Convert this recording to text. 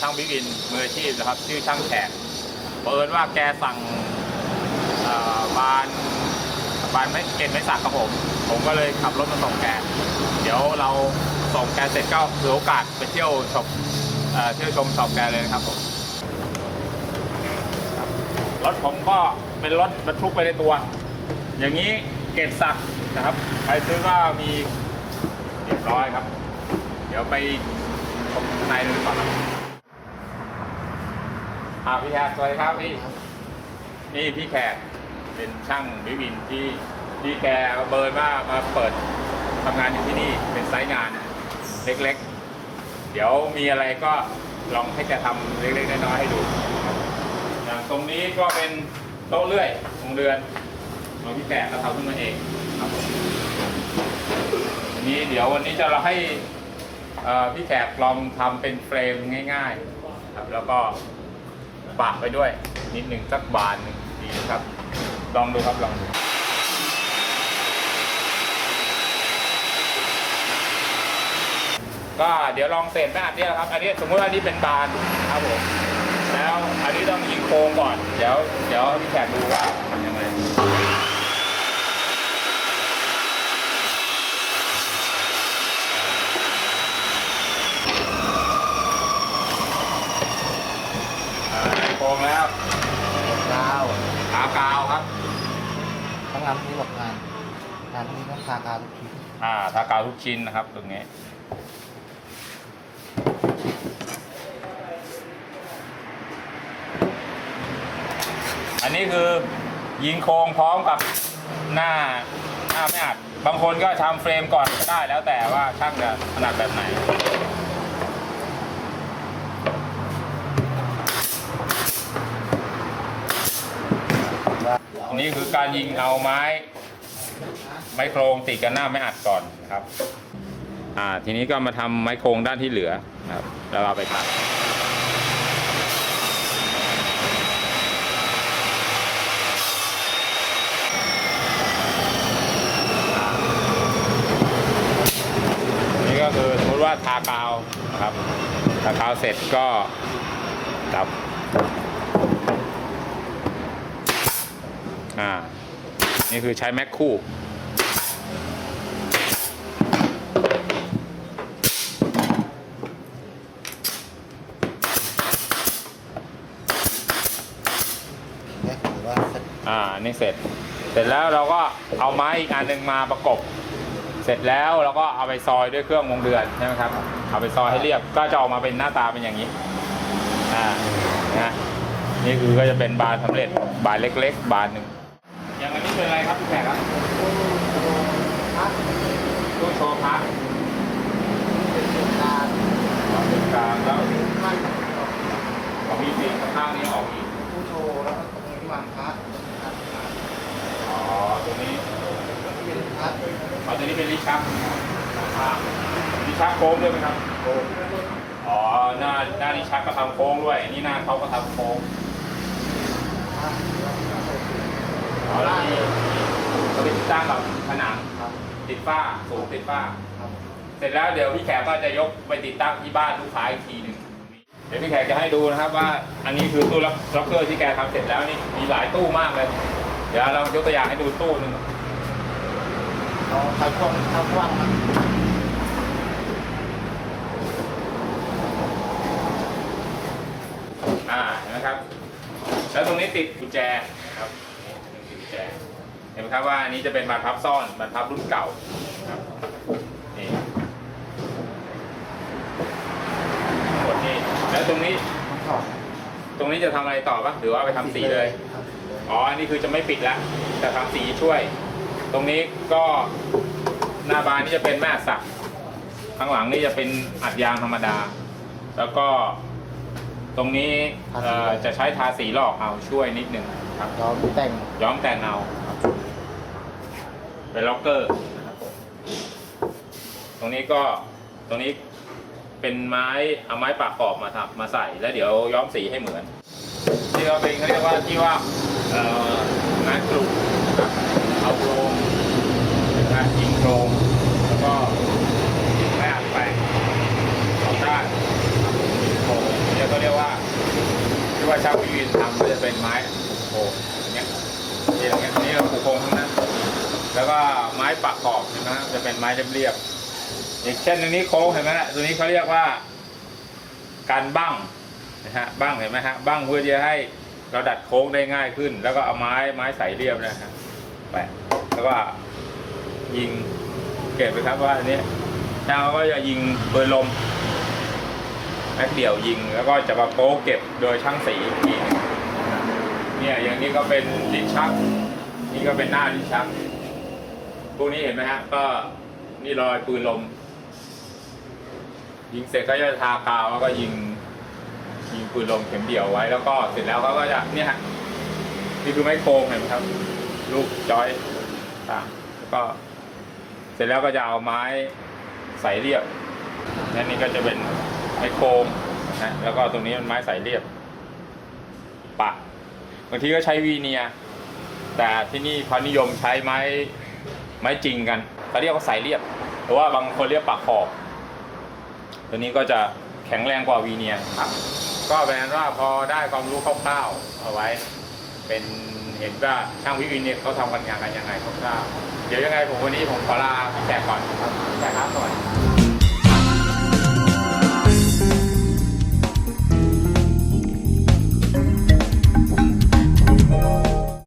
ช่างบิ๊กอินมืออาชีพนะครับ ชื่อช่างแขกเปิดว่าแกสั่งบานบานไม่เกณฑ์ไม่สักครับผม ผมก็เลยขับรถมาส่งแก เดี๋ยวเราส่งแกเสร็จก็ถือโอกาสไปเที่ยวช็อปเที่ยวชมช็อปแกเลยนะครับผมรถผมก็เป็นรถบรรทุกไปในตัว อย่างนี้เกรดสักนะครับใครซื้อก็มีเรียบร้อยครับ เดี๋ยวไปชมข้างในดูก่อนครับ อาพี่แขกสวัสดีครับพี่ นี่พี่แขกเป็นช่างวิวินที่ที่แกเบิร์นมามาเปิดทำงานอยู่ที่นี่เป็นไซต์งานเล็กๆ เดี๋ยวมีอะไรก็ลองให้แกทำเล็กๆน้อยๆให้ดู อย่างตรงนี้ก็เป็นโต๊ะเลื่อยโรงเรือนของพี่แขกเราทำขึ้นมาเองครับผมอันนี้เดี๋ยววันนี้จะเราให้พี่แขกลองทำเป็นเฟรมง่าย ๆ ครับแล้วก็ ปากไปด้วย นิดหนึ่งสักบานหนึ่งดีนะครับ ลองดูครับลองดูก็เดี๋ยวลองเศษแม่อัดเนี่ยครับ อันนี้สมมติว่านี้เป็นบานครับผมแล้วอันนี้ต้องยิงโค้งก่อน เดี๋ยวเดี๋ยวพี่แขกดูว่าทำยังไงอ่าได้โครงแล้ว ดาว ขากาวครับต้องรำที่บอกงานงานนี้ต้องทากาวทุกทีอ่าทากาวทุกชิ้นนะครับ ตรงนี้อันนี้คือยิงโครงพร้อมกับหน้าหน้าไม่อัด บางคนก็ทำเฟรมก่อนก็ได้แล้วแต่ว่าช่างจะถนัดแบบไหน อันนี้คือการยิงเอาไม้ ไม้โครงติดกันหน้าไม่อัดก่อนนะครับ อ่าทีนี้ก็มาทำไม้โครงด้านที่เหลือครับ แล้วเราไปตัดนี่ก็คือสมมติว่าทากาวนะครับทากาวเสร็จก็จับ อ่า นี่คือใช้แม็กคู่เนี่ยหรือว่าสักอ่านี่เสร็จ เสร็จแล้วเราก็เอาไม้อีกอันหนึ่งมาประกบ เสร็จแล้วเราก็เอาไปซอยด้วยเครื่องวงเดือนใช่ไหมครับ เอาไปซอยให้เรียบ ก็จะออกมาเป็นหน้าตาเป็นอย่างนี้ อ่า นะ นี่คือก็จะเป็นบานสำเร็จบานเล็ก ๆ บานหนึ่ง อย่างอันนี้เป็นอะไรครับพี่แขกครับพักตู้โชว์พระเป็นเหตุการเป็นกลางแล้วท่ของมีปีกข้างนี้ออกอีกผู้โชว์แล้วก็ตรงนี้วางพระตรงนี้ครับอ๋อตรงนี้เป็นพระอ๋อตัวนี้เป็นลิชักลิชักโค้งด้วยไหมครับโค้งอ๋อหน้าหน้าลิชักก็ทำโค้งด้วยนี่หน้าเขาก็ทำโค้ง พระ อ๋อ แล้วนี่เขางกับผนังครับติดฝ้าสูงติดฝ้าครับ เสร็จแล้วเดี๋ยวพี่แขกก็จะยกไปติดตั้งที่บ้านลูกค้าอีกทีหนึ่งเดี๋ยวพี่แขกจะให้ดูนะครับว่าอันนี้คือตู้ล็อกเกอร์ที่แกทำเสร็จแล้วนี่มีหลายตู้มากเลย เดี๋ยวเรายกตัวอย่างให้ดูตู้หนึ่งเราใช้ช่วงข้ากว้างอ่าเห็นไหมครับ แล้วตรงนี้ติดกุญแจนะครับนี่ติดกุญแจ เห็นไหมครับว่าอันนี้จะเป็นบานพับซ่อนบานพับรุ่นเก่าครับนี่กดนี่แล้วตรงนี้ต้องถอดตรงนี้จะทำอะไรต่อปะหรือว่าเอาไปทำสีเลยครับอ๋อ อันนี้คือจะไม่ปิดแล้วแต่ทำสีช่วย ตรงนี้ก็หน้าบานนี่จะเป็นแม่อัดสัก ข้างหลังนี่จะเป็นอัดยางธรรมดา แล้วก็ตรงนี้เอ่อจะใช้ทาสีหลอกเอาช่วยนิดหนึ่งครับ เราแต่ง ย้อมแต่งเอา เป็นล็อกเกอร์นะครับผมตรงนี้ก็ตรงนี้เป็นไม้เอาไม้ปากขอบมาทำมาใส่แล้วเดี๋ยวย้อมสีให้เหมือนที่เราเป็นเขาเรียกว่าที่ว่าเอ่องานกลุ่มนะครับเอาโครงนะยิงโครงแล้วก็แม่อัดไปสองด้าน ปะขอบเห็นไหมจะเป็นไม้เรียบๆอีกเช่นตรงนี้โค้งเห็นไหมฮะตัวนี้เขาเรียกว่า การบั้งนะฮะบั้งเห็นไหมฮะบั้งเพื่อจะให้เราดัดโค้งได้ง่ายขึ้น แล้วก็เอาไม้ไม้ใสเรียบนะฮะแปะแล้วก็ยิงเก็บไปครับว่าอันนี้ช่างเขาก็จะยิงปืนลมแม็กเดี่ยวยิงแล้วก็จะมาโป๊เก็บโดยช่างสีอีกทีเนี่ยอย่างนี้ก็เป็นลิ้นชัก นี่ก็เป็นหน้าลิ้นชัก วกนี้เห็นไหมฮะก็นี่รอยปืนลม ยิงเสร็จก็จะทากาวแล้วก็ยิงยิงปืนลมเข็มเดี่ยวไว้ แล้วก็เสร็จแล้วเขาก็จะเนี่ยฮะนี่คือไม้โครงเห็นไหมครับ ลูกจอยต่างแล้วก็เสร็จแล้วก็จะเอาไม้ใส่เรียบนั่นนี่ก็จะเป็นไม้โครงนะฮะแล้วก็ตรงนี้เป็นไม้ใส่เรียบ ปะบางทีก็ใช้วีเนีย แต่ที่นี่เขานิยมใช้ไม้ ไม้จริงกันเขาเรียกว่าสายเรียบหรือว่าบางคนเรียกปากขอบ ตัวนี้ก็จะแข็งแรงกว่าวีเนียร์ครับ ก็แปลว่าพอได้ความรู้คร่าวๆเอาไว้ เป็นเห็นว่าช่างวิวีเนียเขาทำกันอย่างไรยังไงคร่าวๆเดี๋ยวยังไงผมวันนี้ผมขอลาพี่แขกก่อนครับพี่แขกครับสวัสดี